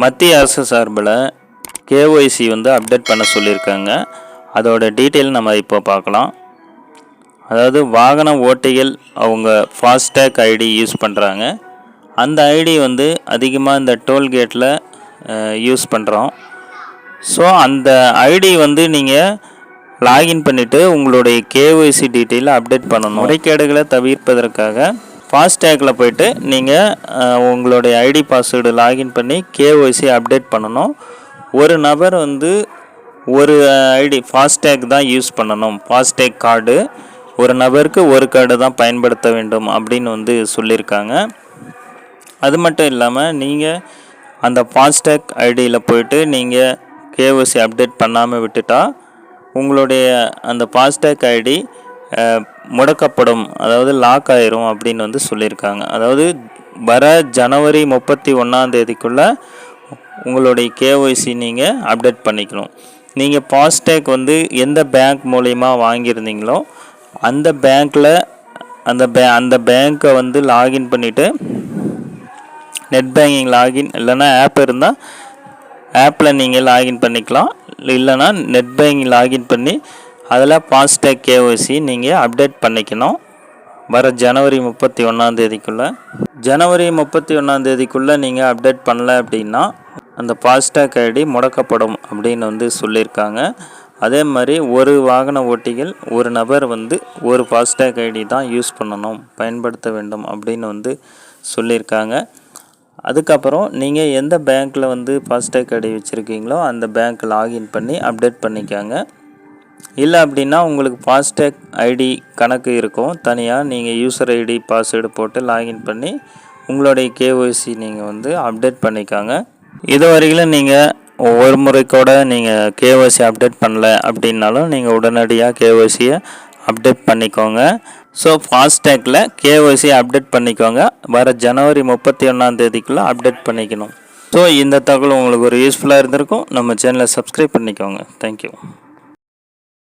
மத்திய அரசு சார்பில் கேஒய்சி வந்து அப்டேட் பண்ண சொல்லியிருக்காங்க. அதோட டீட்டெயில் நம்ம இப்போ பார்க்கலாம். அதாவது வாகன ஓட்டிகள் அவங்க ஃபாஸ்டேக் ஐடி யூஸ் பண்ணுறாங்க அந்த ஐடி வந்து அதிகமாக இந்த டோல்கேட்டில் யூஸ் பண்ணுறோம் ஸோ அந்த ஐடி வந்து நீங்கள் லாகின் பண்ணிவிட்டு உங்களுடைய கேஒய்சி டீட்டெயிலை அப்டேட் பண்ணணும். முறைகேடுகளை தவிர்ப்பதற்காக ஃபாஸ்டேக்கில் போயிட்டு நீங்கள் உங்களுடைய ஐடி பாஸ்வேர்டு லாகின் பண்ணி கேஒய்சி அப்டேட் பண்ணணும். ஒரு நபர் வந்து ஒரு ஐடி ஃபாஸ்டேக் தான் யூஸ் பண்ணணும். ஃபாஸ்டேக் கார்டு ஒரு நபருக்கு ஒரு கார்டு தான் பயன்படுத்த வேண்டும் அப்படின்னு வந்து சொல்லியிருக்காங்க. அது மட்டும் இல்லாமல் நீங்கள் அந்த ஃபாஸ்டேக் ஐடியில் போயிட்டு நீங்கள் கேஒய்சி அப்டேட் பண்ணாமல் விட்டுட்டா உங்களுடைய அந்த ஃபாஸ்டேக் ஐடி முடக்கப்படும் அதாவது லாக் ஆயிரும் அப்படின்னு வந்து சொல்லியிருக்காங்க. அதாவது வர ஜனவரி முப்பத்தி ஒன்றாந்தேதிக்குள்ளே உங்களுடைய கேஒய்சி நீங்கள் அப்டேட் பண்ணிக்கணும். நீங்கள் ஃபாஸ்டேக் வந்து எந்த பேங்க் மூலிமா வாங்கியிருந்தீங்களோ அந்த பேங்க்கில் அந்த பே அந்த பேங்க்கை வந்து லாகின் பண்ணிவிட்டு நெட் பேங்கிங் லாகின் இல்லைன்னா ஆப் இருந்தால் ஆப்பில் நீங்கள் லாகின் பண்ணிக்கலாம். இல்லைன்னா நெட் பேங்கிங் லாகின் பண்ணி அதில் ஃபாஸ்டேக் கேஒசி நீங்கள் அப்டேட் பண்ணிக்கணும். வர ஜனவரி முப்பத்தி ஒன்றாந்தேதிக்குள்ளே ஜனவரி முப்பத்தி ஒன்றாந்தேதிக்குள்ளே நீங்கள் அப்டேட் பண்ணல அப்படின்னா அந்த ஃபாஸ்டேக் ஐடி முடக்கப்படும் அப்படின்னு வந்து சொல்லியிருக்காங்க. அதே மாதிரி ஒரு வாகன ஓட்டிகள் ஒரு நபர் வந்து ஒரு ஃபாஸ்டேக் ஐடி தான் யூஸ் பண்ணணும் பயன்படுத்த வேண்டும் அப்படின்னு வந்து சொல்லியிருக்காங்க. அதுக்கப்புறம் நீங்கள் எந்த பேங்க்கில் வந்து ஃபாஸ்டேக் ஐடி வச்சுருக்கீங்களோ அந்த பேங்க் லாகின் பண்ணி அப்டேட் பண்ணிக்காங்க. இல்லை அப்படின்னா உங்களுக்கு ஃபாஸ்டேக் ஐடி கணக்கு இருக்கும். தனியாக நீங்கள் யூசர் ஐடி பாஸ்வேர்டு போட்டு லாகின் பண்ணி உங்களுடைய கேஒய்சி நீங்கள் வந்து அப்டேட் பண்ணிக்காங்க. இது வரையிலும் நீங்கள் ஒரு முறை கூட நீங்கள் கேஒசி அப்டேட் பண்ணல அப்படின்னாலும் நீங்கள் உடனடியாக கேஒசியை அப்டேட் பண்ணிக்கோங்க. ஸோ ஃபாஸ்டேக்கில் கேஒசி அப்டேட் பண்ணிக்கோங்க. வர ஜனவரி முப்பத்தி ஒன்றாம் தேதிக்குள்ளே அப்டேட் பண்ணிக்கணும். ஸோ இந்த தகவல் உங்களுக்கு ஒரு யூஸ்ஃபுல்லாக இருந்திருக்கும். நம்ம சேனலை சப்ஸ்கிரைப் பண்ணிக்கோங்க. தேங்க்யூ